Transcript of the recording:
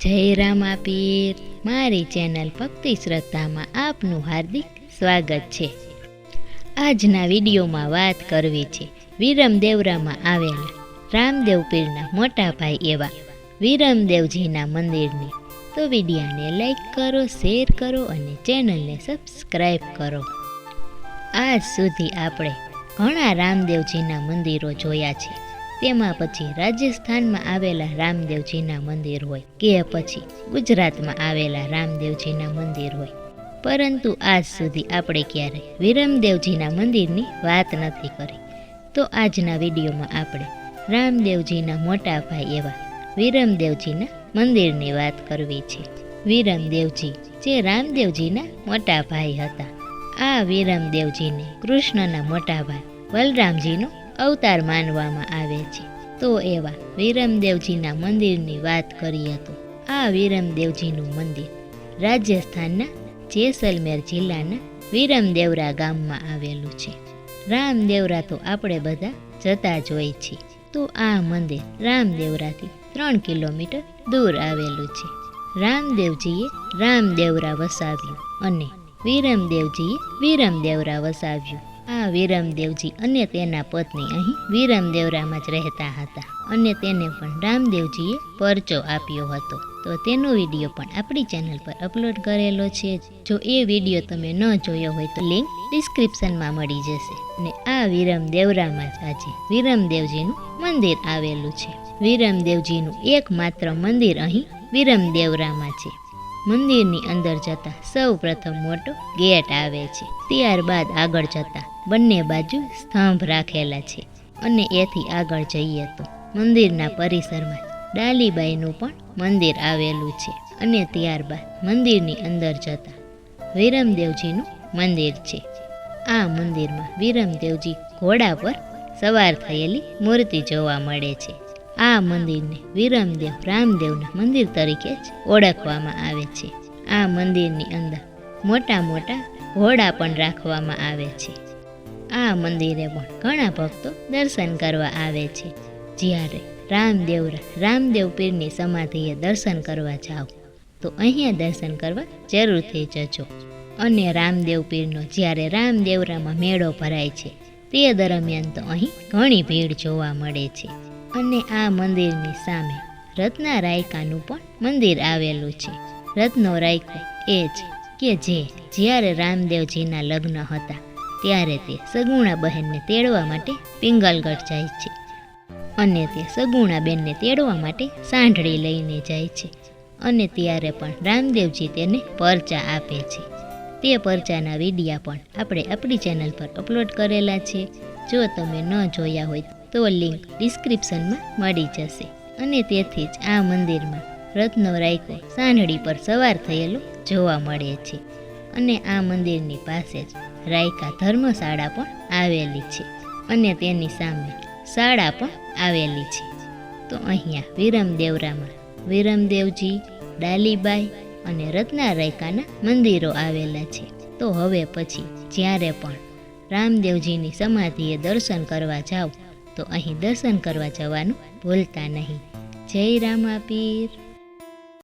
જય રામાપીર. મારી ચેનલ ભક્તિ શ્રદ્ધામાં આપનું હાર્દિક સ્વાગત છે. આજના વિડીયોમાં વાત કરવી છે વિરમદેવરામાં આવેલા રામદેવ પીરના મોટા ભાઈ એવા વિરમદેવજીના મંદિરની. તો વિડીયાને લાઈક કરો, શેર કરો અને ચેનલને સબસ્ક્રાઈબ કરો. આજ સુધી આપણે ઘણા રામદેવજીના મંદિરો જોયા છે. તેમાં પછી રાજસ્થાનમાં આવેલા રામદેવજીના મંદિર હોય કે પછી ગુજરાતમાં આવેલા રામદેવજીના મંદિર હોય. પરંતુ આજ સુધી આપણે ક્યારેય વિરમદેવજીના મંદિરની વાત નથી કરી. તો આજના વિડીયોમાં આપણે રામદેવજીના મોટા ભાઈ એવા વિરમદેવજીના મંદિરની વાત કરવી છે. વિરમદેવજી જે રામદેવજીના મોટા ભાઈ હતા. આ વિરમદેવજીને કૃષ્ણના મોટા ભાઈ બલરામજીનો અવતાર માનવામાં આવે છે. તો એવા વિરમદેવજીના મંદિરની વાત કરીએ તો આ વિરમદેવજીનું મંદિર રાજસ્થાનના જેસલમેર જિલ્લાના વિરમદેવરા ગામમાં આવેલું છે. રામદેવરા તો આપણે બધા જતા જ હોય છીએ તો આ મંદિર રામદેવરાથી ત્રણ કિલોમીટર દૂર આવેલું છે. રામદેવજીએ રામદેવરા વસાવ્યું અને વિરમદેવજીએ વિરમદેવરા વસાવ્યું. આ વિરમદેવજી અને તેના પત્ની અહીં વિરમદેવરામાં જ રહેતા હતા અને તેને પણ રામદેવજીએ પરચો આપ્યો હતો. તો તેનો વીડિયો પણ આપણી ચેનલ પર અપલોડ કરેલો છે જો. એ વીડિયો તમે ન જોયો હોય તો લિંક ડિસ્ક્રિપ્શનમાં મળી જશે. અને આ વિરમદેવરામાં જ આજે વિરમદેવજીનું મંદિર આવેલું છે. વિરમદેવજીનું એકમાત્ર મંદિર અહીં વિરમદેવરામાં છે. મંદિરની અંદર જતા સૌ પ્રથમ મોટો ગેટ આવે છે. ત્યારબાદ આગળ જતા બંને બાજુ સ્તંભ રાખેલા છે અને એથી આગળ જઈએ તો મંદિરના પરિસરમાં ડાલીબાઈનું પણ મંદિર આવેલું છે અને ત્યારબાદ મંદિરની અંદર જતા વિરમદેવજીનું મંદિર છે. આ મંદિરમાં વિરમદેવજી ઘોડા પર સવાર થયેલી મૂર્તિ જોવા મળે છે. આ મંદિરને વિરમદેવ રામદેવના મંદિર તરીકે જ ઓળખવામાં આવે છે. આ મંદિરની અંદર મોટા મોટા ઘોડા પણ રાખવામાં આવે છે. આ મંદિરે પણ ઘણા ભક્તો દર્શન કરવા આવે છે. જ્યારે રામદેવરા રામદેવ પીરની સમાધિએ દર્શન કરવા જાઓ, તો અહીંયા દર્શન કરવા જરૂરથી જજો. અને રામદેવ પીરનો, જ્યારે રામદેવરામાં મેળો ભરાય છે, તે દરમિયાન તો અહીં ઘણી ભીડ જોવા મળે છે. અને આ મંદિરની સામે રત્ના રાયકાનું પણ મંદિર આવેલું છે. રત્નો રાયકો એ છે કે જે, જ્યારે રામદેવજીના લગ્ન હતા ત્યારે તે સગુણા બહેનને તેડવા માટે પિંગલગઢ જાય છે. અને તે સગુણા બેનને તેડવા માટે સાંઢળી લઈને જાય છે. અને ત્યારે પણ રામદેવજી તેને પરચા આપે છે. તે પરચાના વિડીયા પણ આપણે આપણી ચેનલ પર અપલોડ કરેલા છે. જો તમે ન જોયા હોય તો લિંક ડિસ્ક્રિપ્શનમાં મળી જશે. અને તેથી જ આ મંદિરમાં રત્નો રાયકો સાંઢળી પર સવાર થયેલો જોવા મળે છે. અને આ મંદિરની પાસે જ રાયકા ધર્મશાળા પણ આવેલી છે અને તેની સામે શાળા પણ આવેલી છે. તો અહીંયા વિરમદેવરામાં વિરમદેવજી, ડાલીબાઈ અને રત્ના રાયકાના મંદિરો આવેલા છે. તો હવે પછી જ્યારે પણ રામદેવજીની સમાધિએ દર્શન કરવા જાઓ, તો અહીં દર્શન કરવા જવાનું ભૂલતા નહીં. જય રામાપીર.